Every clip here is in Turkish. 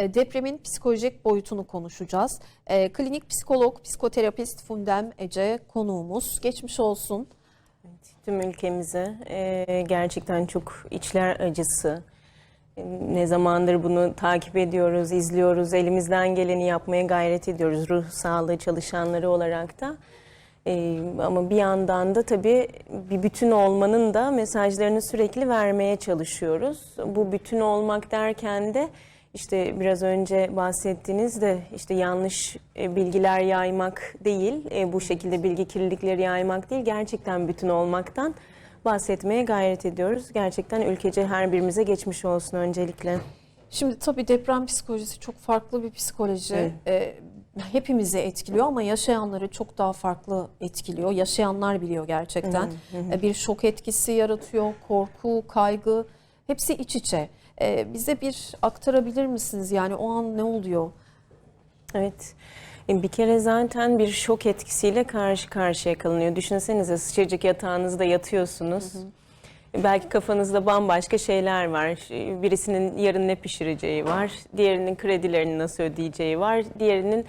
e, depremin psikolojik boyutunu konuşacağız. E, klinik psikolog, psikoterapist Fundem Ece konuğumuz. Geçmiş olsun. Tüm ülkemize e, gerçekten çok içler acısı. Ne zamandır bunu takip ediyoruz, izliyoruz, elimizden geleni yapmaya gayret ediyoruz ruh sağlığı çalışanları olarak da. Ama bir yandan da tabii bir bütün olmanın da mesajlarını sürekli vermeye çalışıyoruz. Bu bütün olmak derken de işte biraz önce bahsettiğiniz de işte yanlış e, bilgiler yaymak değil, e, bu şekilde bilgi kirlilikleri yaymak değil, gerçekten bütün olmaktan bahsetmeye gayret ediyoruz. Gerçekten ülkece her birimize geçmiş olsun öncelikle. Şimdi tabii deprem psikolojisi çok farklı bir psikoloji. Evet. E, hepimizi etkiliyor ama yaşayanları çok daha farklı etkiliyor. Yaşayanlar biliyor gerçekten. E, bir şok etkisi yaratıyor, korku, kaygı hepsi iç içe. E, bize bir aktarabilir misiniz? Yani o an ne oluyor? Evet. E, Bir kere zaten bir şok etkisiyle karşı karşıya kalınıyor. Düşünsenize sıcacık yatağınızda yatıyorsunuz. E, Belki kafanızda bambaşka şeyler var. Birisinin yarın ne pişireceği var. Diğerinin kredilerini nasıl ödeyeceği var. Diğerinin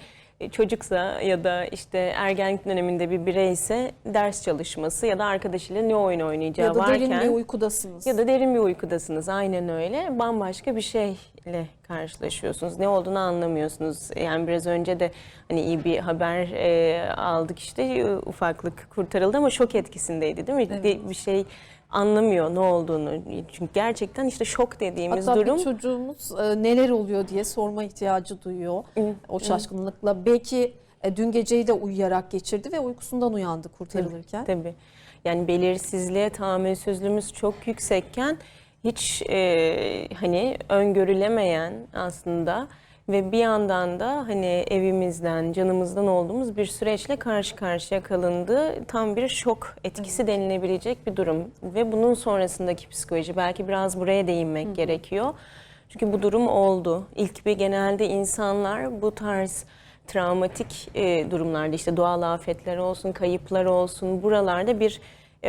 çocuksa ya da işte ergenlik döneminde bir bireyse ders çalışması ya da arkadaşıyla ne oyun oynayacağı Ya da varken derin bir uykudasınız. ya da derin bir uykudasınız. Aynen öyle. Bambaşka bir şeyle karşılaşıyorsunuz. Ne olduğunu anlamıyorsunuz. Yani biraz önce de hani iyi bir haber e, aldık işte e, ufaklık kurtarıldı ama şok etkisindeydi değil mi? Evet. Bir şey anlamıyor ne olduğunu. Çünkü gerçekten işte şok dediğimiz Hatta durum bir çocuğumuz e, neler oluyor diye sorma ihtiyacı duyuyor o şaşkınlıkla. Belki e, dün geceyi de uyuyarak geçirdi ve uykusundan uyandı kurtarılırken. Tabii. Yani belirsizliğe tahammülsüzlüğümüz çok yüksekken hiç e, hani öngörülemeyen aslında ve bir yandan da hani evimizden, canımızdan olduğumuz bir süreçle karşı karşıya kalındığı tam bir şok etkisi denilebilecek bir durum. Ve bunun sonrasındaki psikoloji belki biraz buraya değinmek gerekiyor. Çünkü bu durum oldu. İlk bir genelde insanlar bu tarz travmatik e, durumlarda işte doğal afetler olsun, kayıplar olsun buralarda bir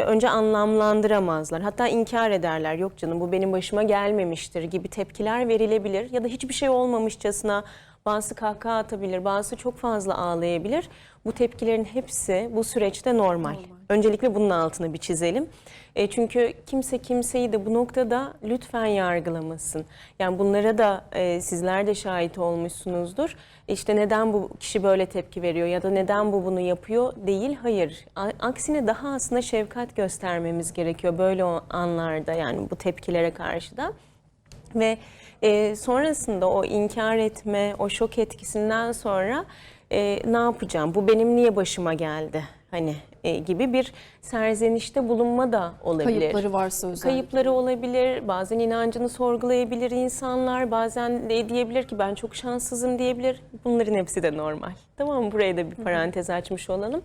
önce anlamlandıramazlar. Hatta inkar ederler. Yok canım bu benim başıma gelmemiştir gibi tepkiler verilebilir ya da hiçbir şey olmamışçasına bazı kahkaha atabilir, bazı çok fazla ağlayabilir. Bu tepkilerin hepsi bu süreçte normal. Öncelikle bunun altını bir çizelim. E, çünkü kimse kimseyi de bu noktada lütfen yargılamasın. Yani bunlara da e, sizler de şahit olmuşsunuzdur. İşte neden bu kişi böyle tepki veriyor ya da neden bu bunu yapıyor değil. Hayır. Aksine daha aslında şefkat göstermemiz gerekiyor böyle anlarda yani bu tepkilere karşı da. Ve e, sonrasında o inkar etme, o şok etkisinden sonra e, ne yapacağım? Bu benim niye başıma geldi? Hani e, gibi bir serzenişte bulunma da olabilir. Kayıpları varsa özellikle. Kayıpları olabilir, bazen inancını sorgulayabilir insanlar, bazen de diyebilir ki ben çok şanssızım diyebilir. Bunların hepsi de normal. Tamam mı? Buraya da bir parantez açmış olalım.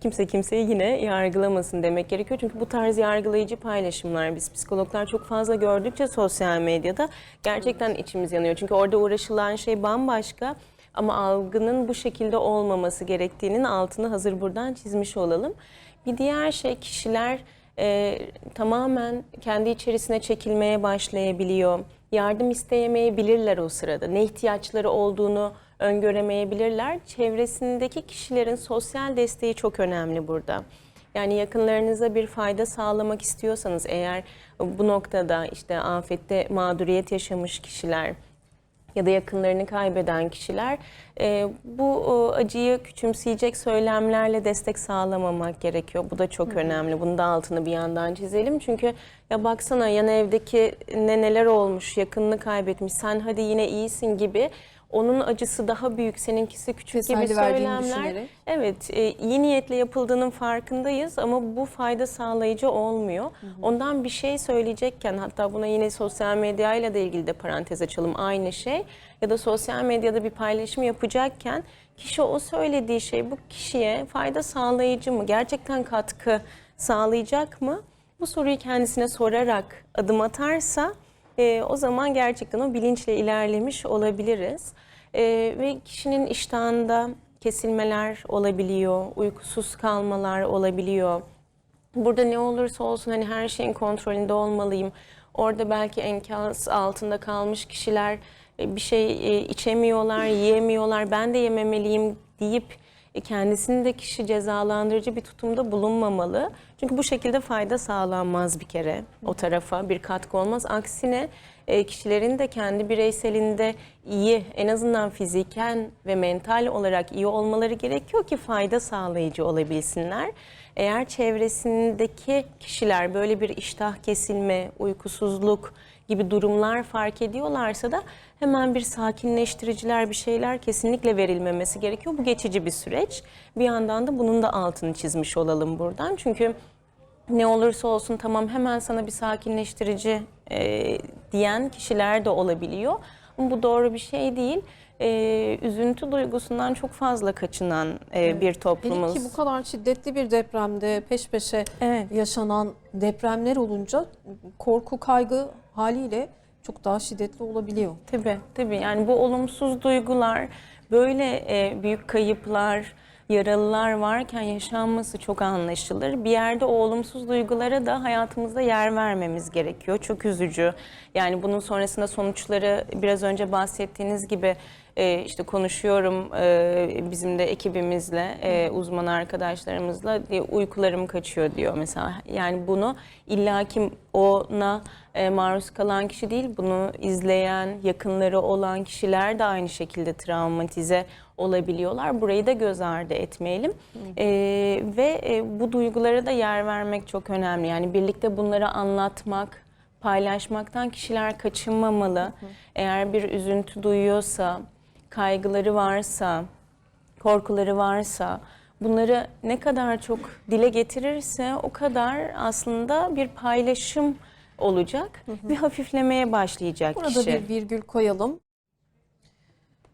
Kimse kimseyi yine yargılamasın demek gerekiyor. Çünkü bu tarz yargılayıcı paylaşımlar biz psikologlar çok fazla gördükçe sosyal medyada gerçekten içimiz yanıyor. Çünkü orada uğraşılan şey bambaşka. Ama algının bu şekilde olmaması gerektiğinin altını hazır buradan çizmiş olalım. Bir diğer şey kişiler e, tamamen kendi içerisine çekilmeye başlayabiliyor. Yardım isteyemeyebilirler o sırada. Ne ihtiyaçları olduğunu öngöremeyebilirler. Çevresindeki kişilerin sosyal desteği çok önemli burada. Yani yakınlarınıza bir fayda sağlamak istiyorsanız eğer bu noktada işte afette mağduriyet yaşamış kişiler, ya da yakınlarını kaybeden kişiler e, bu acıyı küçümseyecek söylemlerle destek sağlamamak gerekiyor. Bu da çok önemli. Bunun da altını bir yandan çizelim. Çünkü ya baksana yan evdeki ne neler olmuş, yakınını kaybetmiş, sen hadi yine iyisin gibi onun acısı daha büyük, seninkisi küçük gibi Teselli verdiğini söylemler. Evet, e, iyi niyetle yapıldığının farkındayız ama bu fayda sağlayıcı olmuyor. Ondan bir şey söyleyecekken hatta buna yine sosyal medyayla da ilgili de parantez açalım aynı şey. Ya da sosyal medyada bir paylaşım yapacakken kişi o söylediği şey bu kişiye fayda sağlayıcı mı? Gerçekten katkı sağlayacak mı? Bu soruyu kendisine sorarak adım atarsa e, o zaman gerçekten o bilinçle ilerlemiş olabiliriz. E, ve kişinin iştahında kesilmeler olabiliyor, uykusuz kalmalar olabiliyor. Burada ne olursa olsun hani her şeyin kontrolünde olmalıyım. Orada belki enkaz altında kalmış kişiler e, bir şey e, içemiyorlar, yiyemiyorlar, ben de yememeliyim deyip kendisini de kişi cezalandırıcı bir tutumda bulunmamalı. Çünkü bu şekilde fayda sağlanmaz bir kere o tarafa bir katkı olmaz. Aksine e, kişilerin de kendi bireyselinde iyi en azından fiziken ve mental olarak iyi olmaları gerekiyor ki fayda sağlayıcı olabilsinler. Eğer çevresindeki kişiler böyle bir iştah kesilme, uykusuzluk gibi durumlar fark ediyorlarsa da hemen bir sakinleştiriciler bir şeyler kesinlikle verilmemesi gerekiyor. Bu geçici bir süreç. Bir yandan da bunun da altını çizmiş olalım buradan. Çünkü ne olursa olsun tamam hemen sana bir sakinleştirici e, diyen kişiler de olabiliyor. Bu doğru bir şey değil. E, üzüntü duygusundan çok fazla kaçınan e, bir toplumuz. Hele ki bu kadar şiddetli bir depremde peş peşe Evet. yaşanan depremler olunca korku, kaygı haliyle çok daha şiddetli olabiliyor. Tabii tabii yani bu olumsuz duygular böyle e, büyük kayıplar, yaralılar varken yaşanması çok anlaşılır. Bir yerde o olumsuz duygulara da hayatımızda yer vermemiz gerekiyor. Çok üzücü. Yani bunun sonrasında sonuçları biraz önce bahsettiğiniz gibi e, işte konuşuyorum e, bizim de ekibimizle, e, uzman arkadaşlarımızla e, uykularım kaçıyor diyor mesela. Yani bunu illaki ona e, maruz kalan kişi değil, bunu izleyen, yakınları olan kişiler de aynı şekilde travmatize olabiliyorlar. Burayı da göz ardı etmeyelim. E, ve e, bu duygulara da yer vermek çok önemli. Yani birlikte bunları anlatmak, paylaşmaktan kişiler kaçınmamalı. Eğer bir üzüntü duyuyorsa, kaygıları varsa, korkuları varsa bunları ne kadar çok dile getirirse o kadar aslında bir paylaşım olacak ve hafiflemeye başlayacak Burada kişi. bir virgül koyalım.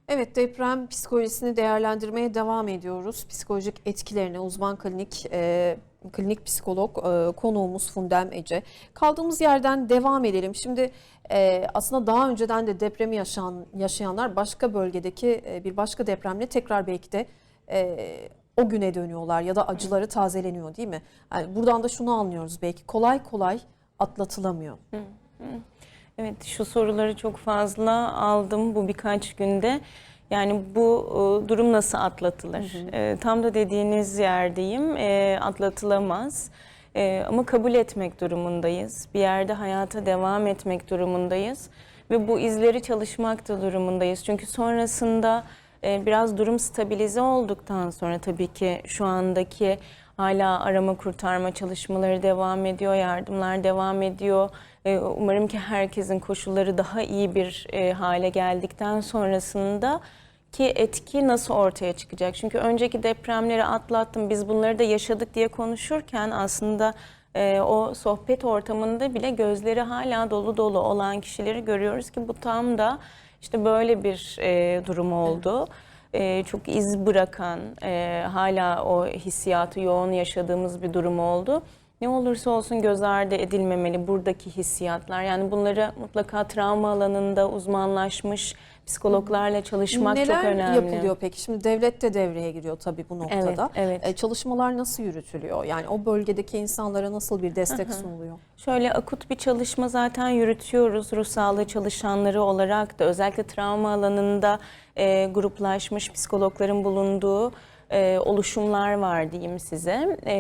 Evet deprem psikolojisini değerlendirmeye devam ediyoruz. Psikolojik etkilerini uzman klinik e, klinik psikolog e, konuğumuz Fundem Ece. Kaldığımız yerden devam edelim. Şimdi e, aslında daha önceden de depremi yaşayan yaşayanlar başka bölgedeki e, bir başka depremle tekrar belki de e, o güne dönüyorlar ya da acıları tazeleniyor değil mi? Yani buradan da şunu anlıyoruz belki kolay kolay atlatılamıyor. Evet şu soruları çok fazla aldım bu birkaç günde. Yani bu e, durum nasıl atlatılır? E, tam da dediğiniz yerdeyim. E, atlatılamaz. E, ama kabul etmek durumundayız. Bir yerde hayata devam etmek durumundayız. Ve bu izleri çalışmak da durumundayız. Çünkü sonrasında e, biraz durum stabilize olduktan sonra tabii ki şu andaki hala arama kurtarma çalışmaları devam ediyor, yardımlar devam ediyor. E, Umarım ki herkesin koşulları daha iyi bir e, hale geldikten sonrasında ki etki nasıl ortaya çıkacak? Çünkü önceki depremleri atlattım, biz bunları da yaşadık diye konuşurken aslında e, o sohbet ortamında bile gözleri hala dolu dolu olan kişileri görüyoruz ki bu tam da işte böyle bir e, durum oldu. E, çok iz bırakan, e, hala o hissiyatı yoğun yaşadığımız bir durum oldu. Ne olursa olsun göz ardı edilmemeli buradaki hissiyatlar. Yani bunları mutlaka travma alanında uzmanlaşmış psikologlarla çalışmak Neler çok önemli. yapılıyor peki? Şimdi devlet de devreye giriyor tabii bu noktada. evet. E, çalışmalar nasıl yürütülüyor? Yani o bölgedeki insanlara nasıl bir destek sunuluyor? Şöyle akut bir çalışma zaten yürütüyoruz. Ruh sağlığı çalışanları olarak da özellikle travma alanında e, gruplaşmış psikologların bulunduğu e, oluşumlar var diyeyim size. E,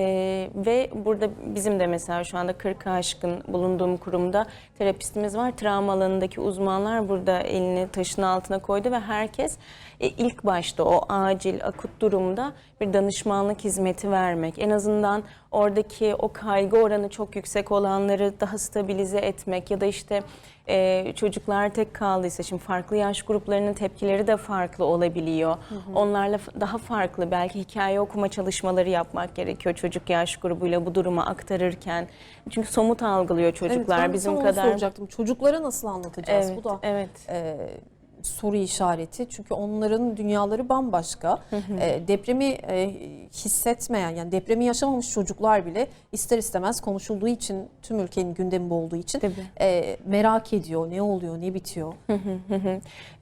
ve burada bizim de mesela şu anda 40 aşkın bulunduğum kurumda terapistimiz var. Travma alanındaki uzmanlar burada elini taşın altına koydu ve herkes e, ilk başta o acil akut durumda bir danışmanlık hizmeti vermek. En azından oradaki o kaygı oranı çok yüksek olanları daha stabilize etmek ya da işte e, çocuklar tek kaldıysa şimdi farklı yaş gruplarının tepkileri de farklı olabiliyor. Onlarla f- daha farklı belki hikaye okuma çalışmaları yapmak gerekiyor çocuk yaş grubuyla bu durumu aktarırken. Çünkü somut algılıyor çocuklar evet, ben bizim kadar. soracaktım. Çocuklara nasıl anlatacağız? Evet, Bu da evet. e, soru işareti. Çünkü onların dünyaları bambaşka. E, depremi e, hissetmeyen yani depremi yaşamamış çocuklar bile ister istemez konuşulduğu için tüm ülkenin gündemi olduğu için e, merak ediyor ne oluyor ne bitiyor.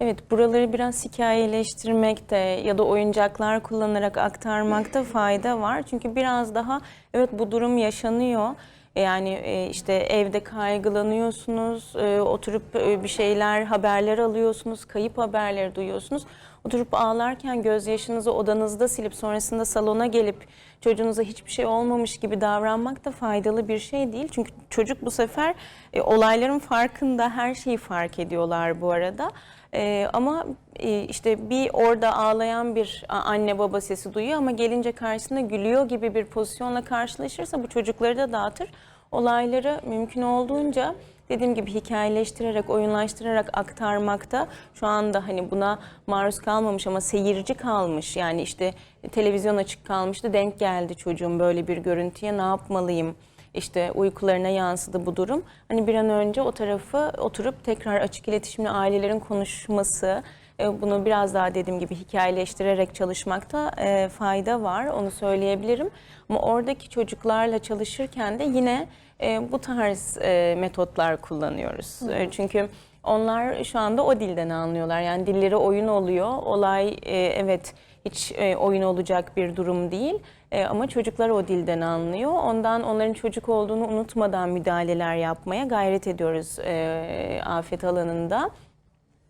Evet, buraları biraz hikayeleştirmekte ya da oyuncaklar kullanarak aktarmakta fayda var. Çünkü biraz daha evet bu durum yaşanıyor. Yani e, işte evde kaygılanıyorsunuz, e, oturup e, bir şeyler, haberler alıyorsunuz, kayıp haberleri duyuyorsunuz. Oturup ağlarken gözyaşınızı odanızda silip sonrasında salona gelip çocuğunuza hiçbir şey olmamış gibi davranmak da faydalı bir şey değil. Çünkü çocuk bu sefer e, olayların farkında her şeyi fark ediyorlar bu arada. E, ama e, işte bir orada ağlayan bir anne baba sesi duyuyor ama gelince karşısında gülüyor gibi bir pozisyonla karşılaşırsa bu çocukları da dağıtır. Olayları mümkün olduğunca dediğim gibi hikayeleştirerek, oyunlaştırarak aktarmakta şu anda hani buna maruz kalmamış ama seyirci kalmış. Yani işte televizyon açık kalmıştı, denk geldi çocuğum böyle bir görüntüye ne yapmalıyım? İşte uykularına yansıdı bu durum. Hani bir an önce o tarafı oturup tekrar açık iletişimle ailelerin konuşması, e, bunu biraz daha dediğim gibi hikayeleştirerek çalışmakta e, fayda var. Onu söyleyebilirim. Ama oradaki çocuklarla çalışırken de yine e, bu tarz metotlar kullanıyoruz. E, Çünkü onlar şu anda o dilden anlıyorlar. Yani dilleri oyun oluyor. Olay evet hiç oyun olacak bir durum değil. E, ama çocuklar o dilden anlıyor. Ondan onların çocuk olduğunu unutmadan müdahaleler yapmaya gayret ediyoruz e, afet alanında.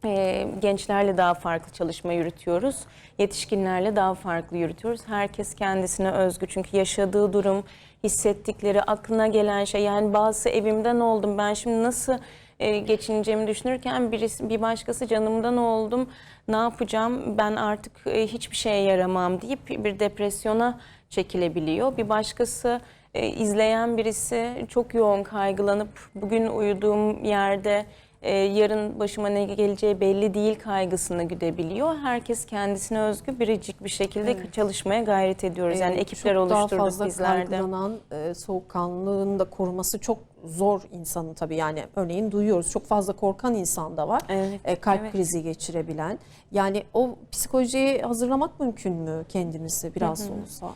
E, gençlerle daha farklı çalışma yürütüyoruz. Yetişkinlerle daha farklı yürütüyoruz. Herkes kendisine özgü çünkü yaşadığı durum, hissettikleri, aklına gelen şey yani bazısı evimden oldum ben şimdi nasıl e, geçineceğimi düşünürken birisi, bir başkası canımdan oldum ne yapacağım ben artık e, hiçbir şeye yaramam deyip bir depresyona çekilebiliyor. Bir başkası e, izleyen birisi çok yoğun kaygılanıp bugün uyuduğum yerde e, yarın başıma ne geleceği belli değil kaygısını güdebiliyor. Herkes kendisine özgü biricik bir şekilde çalışmaya gayret ediyoruz. Yani ekipler çok daha oluşturduk fazla bizler de. kaygılanan, e, soğukkanlılığını da koruması çok zor insanın tabii yani örneğin duyuyoruz çok fazla korkan insan da var. Evet, E, kalp evet. krizi geçirebilen. Yani o psikolojiye hazırlamak mümkün mü kendimizi biraz da olsa?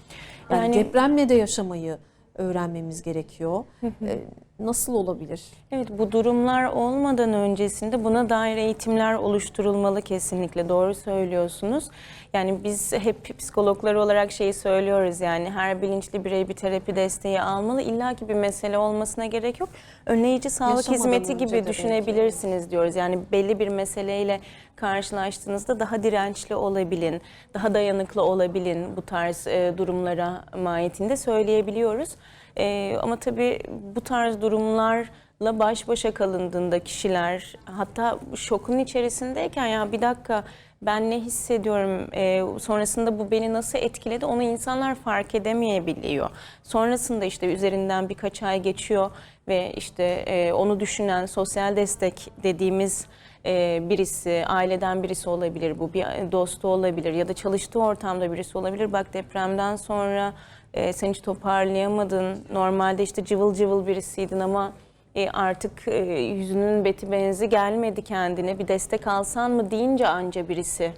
Yani, Yani- depremle de yaşamayı öğrenmemiz gerekiyor. E, nasıl olabilir? Evet bu durumlar olmadan öncesinde buna dair eğitimler oluşturulmalı kesinlikle doğru söylüyorsunuz. Yani biz hep psikologlar olarak şeyi söylüyoruz yani her bilinçli birey bir terapi desteği almalı. İlla ki bir mesele olmasına gerek yok. Önleyici sağlık Yaşamadan hizmeti gibi düşünebilirsiniz diyoruz. Yani belli bir meseleyle karşılaştığınızda daha dirençli olabilin, daha dayanıklı olabilin bu tarz e, durumlara mahiyetinde söyleyebiliyoruz. E, ama tabii bu tarz durumlarla baş başa kalındığında kişiler hatta şokun içerisindeyken ya bir dakika ben ne hissediyorum e, sonrasında bu beni nasıl etkiledi onu insanlar fark edemeyebiliyor. Sonrasında işte üzerinden birkaç ay geçiyor ve işte e, onu düşünen sosyal destek dediğimiz e, birisi, aileden birisi olabilir, bu bir dostu olabilir ya da çalıştığı ortamda birisi olabilir. Bak depremden sonra e, sen hiç toparlayamadın, normalde işte cıvıl cıvıl birisiydin ama e, artık e, yüzünün beti benzi gelmedi kendine bir destek alsan mı deyince anca birisi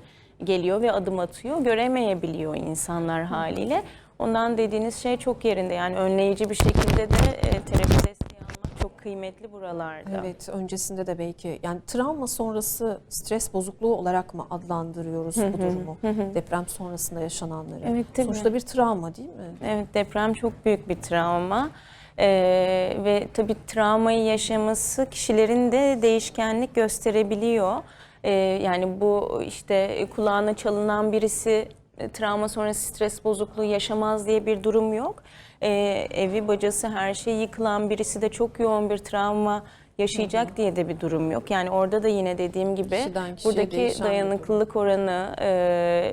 geliyor ve adım atıyor. Göremeyebiliyor insanlar haliyle. Ondan dediğiniz şey çok yerinde yani önleyici bir şekilde de e, terapi desteği kıymetli buralarda. Evet, öncesinde de belki yani travma sonrası stres bozukluğu olarak mı adlandırıyoruz bu durumu? Deprem sonrasında yaşananları. Evet, tabii. Sonuçta bir travma değil mi? Evet deprem çok büyük bir travma. Ee, ve tabii travmayı yaşaması kişilerin de değişkenlik gösterebiliyor. Ee, yani bu işte kulağına çalınan birisi travma sonrası stres bozukluğu yaşamaz diye bir durum yok. Ee, evi bacası her şey yıkılan birisi de çok yoğun bir travma yaşayacak diye de bir durum yok. Yani orada da yine dediğim gibi Kişiden buradaki dayanıklılık oranı e,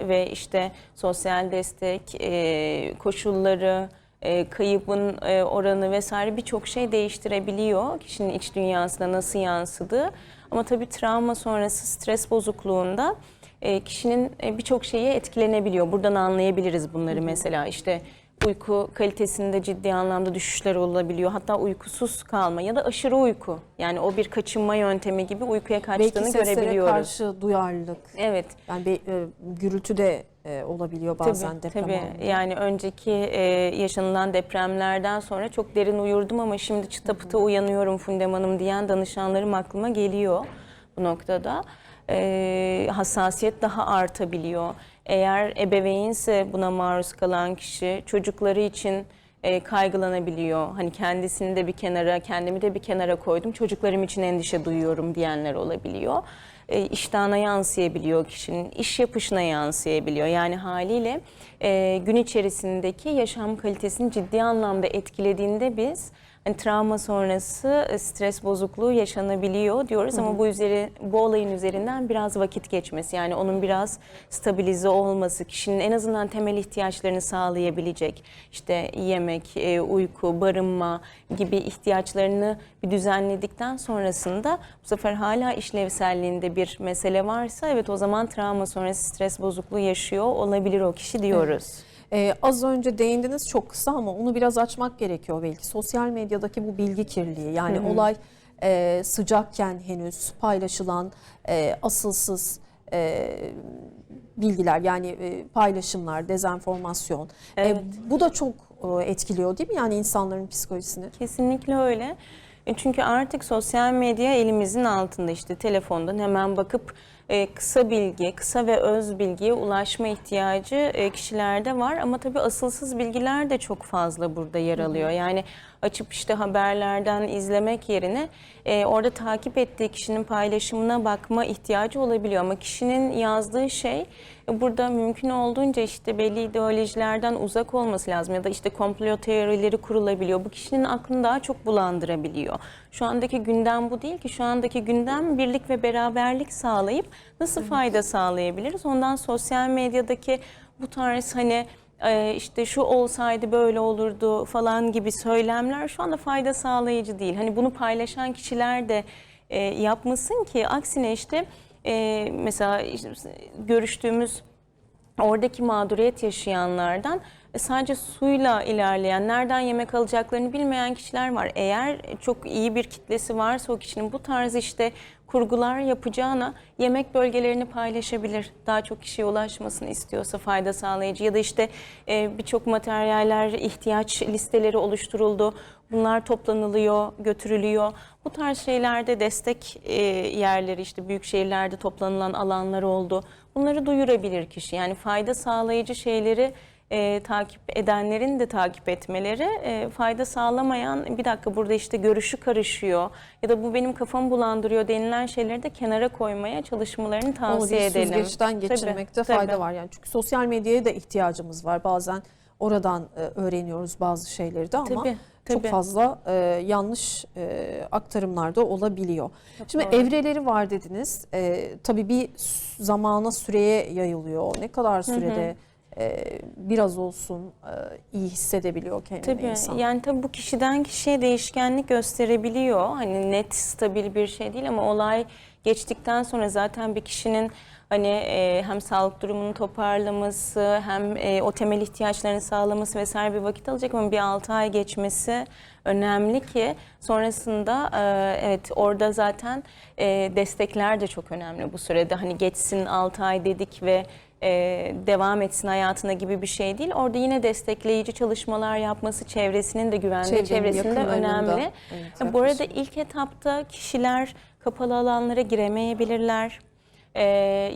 ve işte sosyal destek e, koşulları, e, kaybın e, oranı vesaire birçok şey değiştirebiliyor kişinin iç dünyasına nasıl yansıdığı. Ama tabii travma sonrası stres bozukluğunda e, kişinin e, birçok şeye etkilenebiliyor. Buradan anlayabiliriz bunları mesela işte uyku kalitesinde ciddi anlamda düşüşler olabiliyor. Hatta uykusuz kalma ya da aşırı uyku. Yani o bir kaçınma yöntemi gibi uykuya Belki kaçtığını seslere görebiliyoruz. karşı duyarlılık. Evet. Yani bir e, gürültü de e, olabiliyor bazen tabii, deprem tabii. anında. Yani önceki e, yaşanılan depremlerden sonra çok derin uyurdum ama şimdi çıta pıta uyanıyorum Fundem Hanım diyen danışanlarım aklıma geliyor bu noktada. E, hassasiyet daha artabiliyor. Eğer ebeveynse buna maruz kalan kişi çocukları için e, kaygılanabiliyor. Hani kendisini de bir kenara, kendimi de bir kenara koydum. Çocuklarım için endişe duyuyorum diyenler olabiliyor. E, iştahına yansıyabiliyor kişinin, iş yapışına yansıyabiliyor. Yani haliyle e, gün içerisindeki yaşam kalitesini ciddi anlamda etkilediğinde biz hani travma sonrası e, stres bozukluğu yaşanabiliyor diyoruz ama bu üzeri bu olayın üzerinden biraz vakit geçmesi yani onun biraz stabilize olması, kişinin en azından temel ihtiyaçlarını sağlayabilecek işte yemek, e, uyku, barınma gibi ihtiyaçlarını bir düzenledikten sonrasında bu sefer hala işlevselliğinde bir mesele varsa evet o zaman travma sonrası stres bozukluğu yaşıyor olabilir o kişi diyoruz. Ee, az önce değindiniz çok kısa ama onu biraz açmak gerekiyor belki. Sosyal medyadaki bu bilgi kirliliği yani olay e, sıcakken henüz paylaşılan e, asılsız e, bilgiler yani e, paylaşımlar, dezenformasyon. E, Evet. bu da çok e, etkiliyor değil mi yani insanların psikolojisini? Kesinlikle öyle. E, Çünkü artık sosyal medya elimizin altında işte telefondan hemen bakıp e, kısa bilgi, kısa ve öz bilgiye ulaşma ihtiyacı e, kişilerde var. Ama tabii asılsız bilgiler de çok fazla burada yer alıyor. Yani açıp işte haberlerden izlemek yerine e, orada takip ettiği kişinin paylaşımına bakma ihtiyacı olabiliyor. Ama kişinin yazdığı şey e, burada mümkün olduğunca işte belli ideolojilerden uzak olması lazım ya da işte komplo teorileri kurulabiliyor. Bu kişinin aklını daha çok bulandırabiliyor. Şu andaki gündem bu değil ki. Şu andaki gündem birlik ve beraberlik sağlayıp nasıl fayda sağlayabiliriz? Ondan sosyal medyadaki bu tarz hani e, işte şu olsaydı böyle olurdu falan gibi söylemler şu anda fayda sağlayıcı değil. Hani bunu paylaşan kişiler de e, yapmasın ki aksine işte e, mesela işte görüştüğümüz oradaki mağduriyet yaşayanlardan e, sadece suyla ilerleyen, nereden yemek alacaklarını bilmeyen kişiler var. Eğer çok iyi bir kitlesi varsa o kişinin bu tarz işte kurgular yapacağına yemek bölgelerini paylaşabilir. Daha çok kişiye ulaşmasını istiyorsa fayda sağlayıcı ya da işte e, birçok materyaller, ihtiyaç listeleri oluşturuldu. Bunlar toplanılıyor, götürülüyor. Bu tarz şeylerde destek e, yerleri işte büyük şehirlerde toplanılan alanlar oldu. Bunları duyurabilir kişi. Yani fayda sağlayıcı şeyleri e, takip edenlerin de takip etmeleri e, fayda sağlamayan bir dakika burada işte görüşü karışıyor ya da bu benim kafamı bulandırıyor denilen şeyleri de kenara koymaya çalışmalarını Onu tavsiye bir edelim. süzgeçten geçirmekte Tabii, fayda tabii. var yani. Çünkü sosyal medyaya da ihtiyacımız var. Bazen oradan e, öğreniyoruz bazı şeyleri de ama Tabii, çok tabii. fazla e, yanlış e, aktarımlar da olabiliyor. Şimdi doğru. evreleri var dediniz. E, tabii bir zamana süreye yayılıyor. Ne kadar sürede e, biraz olsun iyi hissedebiliyor kendini Tabii insan. yani tabii bu kişiden kişiye değişkenlik gösterebiliyor. Hani net stabil bir şey değil ama olay geçtikten sonra zaten bir kişinin hani e, hem sağlık durumunu toparlaması hem e, o temel ihtiyaçlarını sağlaması vesaire bir vakit alacak ama bir 6 ay geçmesi önemli ki sonrasında e, evet orada zaten e, destekler de çok önemli bu sürede. Hani geçsin 6 ay dedik ve e, devam etsin hayatına gibi bir şey değil. Orada yine destekleyici çalışmalar yapması, çevresinin de güvenli Çevrenin, çevresinde önemli. evet, Bu arada ilk etapta kişiler kapalı alanlara giremeyebilirler. E,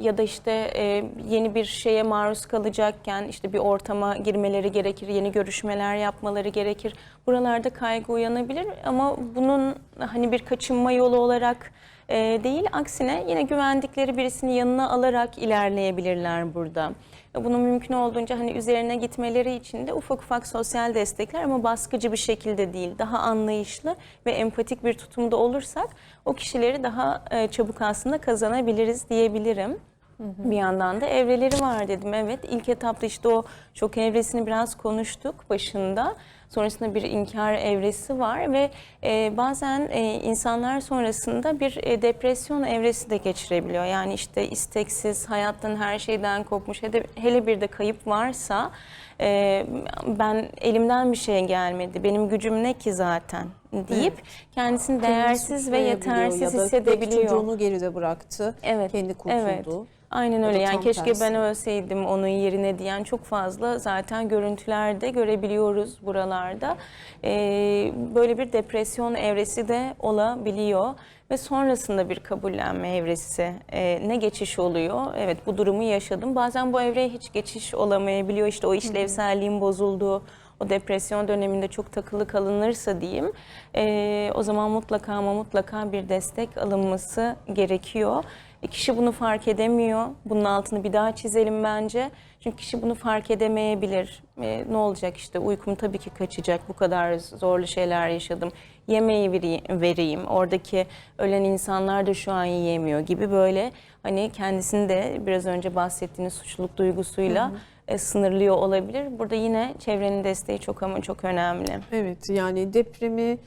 ya da işte e, yeni bir şeye maruz kalacakken işte bir ortama girmeleri gerekir, yeni görüşmeler yapmaları gerekir. Buralarda kaygı uyanabilir ama bunun hani bir kaçınma yolu olarak e, değil, aksine yine güvendikleri birisini yanına alarak ilerleyebilirler burada. Bunun mümkün olduğunca hani üzerine gitmeleri için de ufak ufak sosyal destekler ama baskıcı bir şekilde değil, daha anlayışlı ve empatik bir tutumda olursak o kişileri daha e, çabuk aslında kazanabiliriz diyebilirim. Bir yandan da evreleri var dedim. Evet ilk etapta işte o şok evresini biraz konuştuk başında. Sonrasında bir inkar evresi var ve e, bazen e, insanlar sonrasında bir e, depresyon evresi de geçirebiliyor. Yani işte isteksiz, hayattan her şeyden kopmuş, hele, hele bir de kayıp varsa e, ben elimden bir şey gelmedi, benim gücüm ne ki zaten deyip kendisini değersiz ve yetersiz ya da hissedebiliyor. çocuğunu geride bıraktı. Evet, Kendi kurtuldu. evet. Aynen öyle. Yani keşke tersi. ben ölseydim onun yerine diyen çok fazla zaten görüntülerde görebiliyoruz buralarda. Ee, böyle bir depresyon evresi de olabiliyor ve sonrasında bir kabullenme evresi e, ne geçiş oluyor? Evet bu durumu yaşadım. Bazen bu evreye hiç geçiş olamayabiliyor. İşte o işlevselliğin bozulduğu, o depresyon döneminde çok takılı kalınırsa diyeyim e, o zaman mutlaka ama mutlaka bir destek alınması gerekiyor. E, Kişi bunu fark edemiyor. Bunun altını bir daha çizelim bence. Çünkü kişi bunu fark edemeyebilir. E, ne olacak işte uykum tabii ki kaçacak. Bu kadar zorlu şeyler yaşadım. Yemeği vereyim. Oradaki ölen insanlar da şu an yiyemiyor gibi böyle hani kendisini de biraz önce bahsettiğiniz suçluluk duygusuyla e, sınırlıyor olabilir. Burada yine çevrenin desteği çok ama çok önemli. Evet yani depremi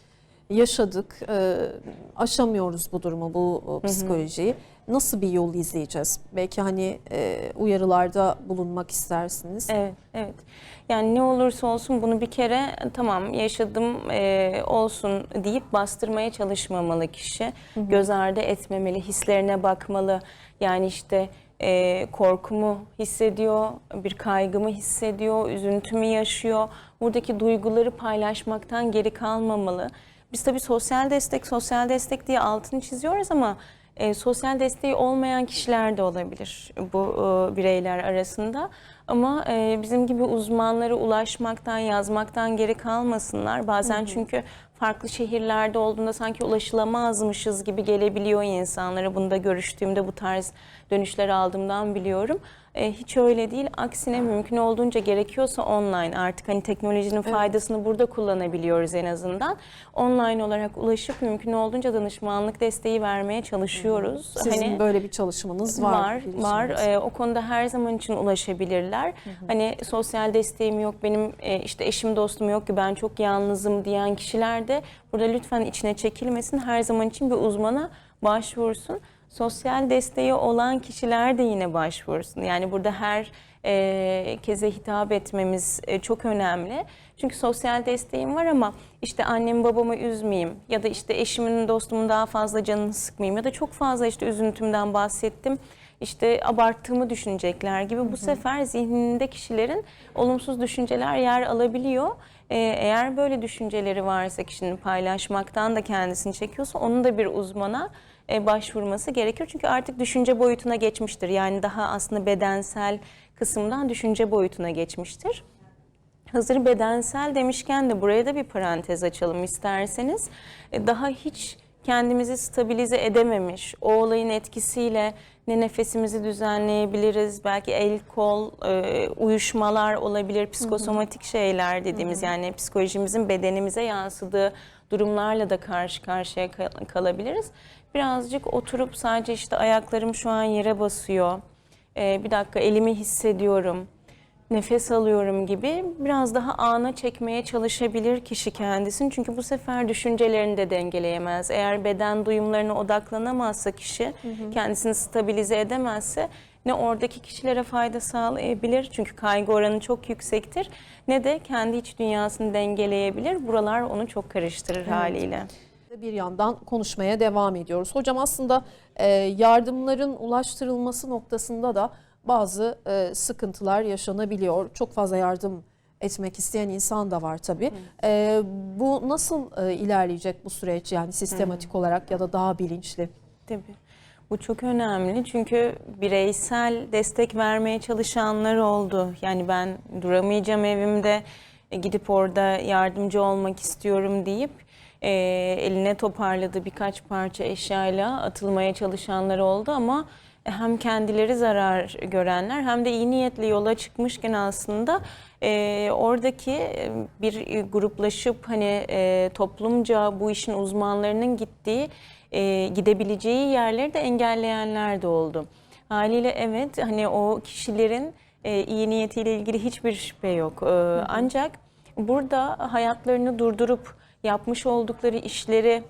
yaşadık, e, aşamıyoruz bu durumu, bu psikolojiyi. Nasıl bir yol izleyeceğiz? Belki hani e, uyarılarda bulunmak istersiniz. Evet, evet. Yani ne olursa olsun bunu bir kere tamam yaşadım e, olsun deyip bastırmaya çalışmamalı kişi. Göz ardı etmemeli, hislerine bakmalı. Yani işte e, korkumu hissediyor, bir kaygımı hissediyor, üzüntümü yaşıyor. Buradaki duyguları paylaşmaktan geri kalmamalı. Biz tabii sosyal destek, sosyal destek diye altını çiziyoruz ama e, sosyal desteği olmayan kişiler de olabilir bu e, bireyler arasında. Ama e, bizim gibi uzmanlara ulaşmaktan, yazmaktan geri kalmasınlar. Bazen çünkü farklı şehirlerde olduğunda sanki ulaşılamazmışız gibi gelebiliyor insanlara. Bunu da görüştüğümde bu tarz dönüşler aldığımdan biliyorum. E, hiç öyle değil. Aksine mümkün olduğunca gerekiyorsa online artık hani teknolojinin faydasını burada kullanabiliyoruz en azından. Online olarak ulaşıp mümkün olduğunca danışmanlık desteği vermeye çalışıyoruz. Sizin Hani- böyle bir çalışmanız var. Var, var. Ee, o konuda her zaman için ulaşabilirler. Hani sosyal desteğim yok, benim e, işte eşim dostum yok ki ben çok yalnızım diyen kişiler de burada lütfen içine çekilmesin. Her zaman için bir uzmana başvursun. Sosyal desteği olan kişiler de yine başvursun. Yani burada her e, keze hitap etmemiz e, çok önemli. Çünkü sosyal desteğim var ama işte annemi babamı üzmeyeyim ya da işte eşimin dostumun daha fazla canını sıkmayayım ya da çok fazla işte üzüntümden bahsettim işte abarttığımı düşünecekler gibi bu sefer zihninde kişilerin olumsuz düşünceler yer alabiliyor. Ee, eğer böyle düşünceleri varsa kişinin paylaşmaktan da kendisini çekiyorsa onun da bir uzmana e, başvurması gerekiyor. Çünkü artık düşünce boyutuna geçmiştir. Yani daha aslında bedensel kısımdan düşünce boyutuna geçmiştir. Hazır bedensel demişken de buraya da bir parantez açalım isterseniz. E, Daha hiç kendimizi stabilize edememiş, o olayın etkisiyle ne nefesimizi düzenleyebiliriz, belki el kol e, uyuşmalar olabilir, psikosomatik şeyler dediğimiz yani psikolojimizin bedenimize yansıdığı durumlarla da karşı karşıya kal- kalabiliriz. Birazcık oturup sadece işte ayaklarım şu an yere basıyor, e, bir dakika elimi hissediyorum, nefes alıyorum gibi biraz daha ana çekmeye çalışabilir kişi kendisini. Çünkü bu sefer düşüncelerini de dengeleyemez. Eğer beden duyumlarına odaklanamazsa kişi, kendisini stabilize edemezse ne oradaki kişilere fayda sağlayabilir çünkü kaygı oranı çok yüksektir ne de kendi iç dünyasını dengeleyebilir. Buralar onu çok karıştırır haliyle. Bir yandan konuşmaya devam ediyoruz. Hocam aslında e, yardımların ulaştırılması noktasında da bazı e, sıkıntılar yaşanabiliyor. Çok fazla yardım etmek isteyen insan da var tabii. E, bu nasıl e, ilerleyecek bu süreç yani sistematik olarak ya da daha bilinçli? Tabii. Bu çok önemli çünkü bireysel destek vermeye çalışanlar oldu. Yani ben duramayacağım evimde gidip orada yardımcı olmak istiyorum deyip e, eline toparladığı birkaç parça eşyayla atılmaya çalışanlar oldu ama hem kendileri zarar görenler hem de iyi niyetli yola çıkmışken aslında e, oradaki e, bir gruplaşıp hani e, toplumca bu işin uzmanlarının gittiği e, gidebileceği yerleri de engelleyenler de oldu. Haliyle evet hani o kişilerin e, iyi niyetiyle ilgili hiçbir şüphe yok. E, Ancak burada hayatlarını durdurup yapmış oldukları işleri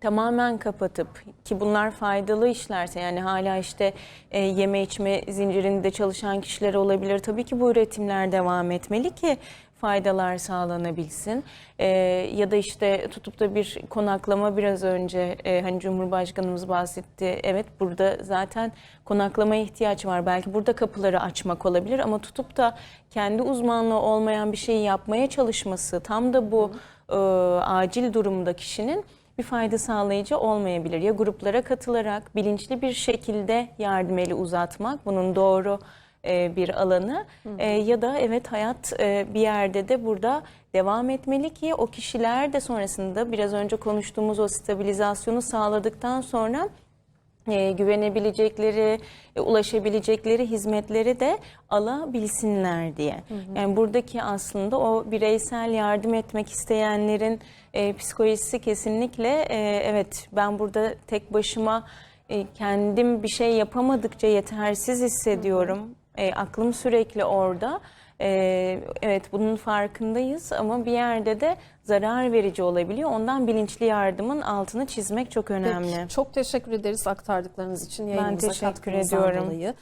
tamamen kapatıp ki bunlar faydalı işlerse yani hala işte e, yeme içme zincirinde çalışan kişiler olabilir. Tabii ki bu üretimler devam etmeli ki faydalar sağlanabilsin. E, ya da işte tutup da bir konaklama biraz önce e, hani Cumhurbaşkanımız bahsetti. Evet burada zaten konaklamaya ihtiyaç var. Belki burada kapıları açmak olabilir ama tutup da kendi uzmanlığı olmayan bir şeyi yapmaya çalışması tam da bu e, acil durumda kişinin bir fayda sağlayıcı olmayabilir. Ya gruplara katılarak bilinçli bir şekilde yardım eli uzatmak, bunun doğru e, bir alanı E, ya da evet hayat e, bir yerde de burada devam etmeli ki o kişiler de sonrasında biraz önce konuştuğumuz o stabilizasyonu sağladıktan sonra e, güvenebilecekleri, e, ulaşabilecekleri hizmetleri de alabilsinler diye. Yani buradaki aslında o bireysel yardım etmek isteyenlerin e, psikolojisi kesinlikle e, evet ben burada tek başıma e, kendim bir şey yapamadıkça yetersiz hissediyorum. E, aklım sürekli orada. E, evet bunun farkındayız ama bir yerde de zarar verici olabiliyor. Ondan bilinçli yardımın altını çizmek çok önemli. Peki, çok teşekkür ederiz aktardıklarınız için yayınımıza teşekkür ediyorum. dolayı.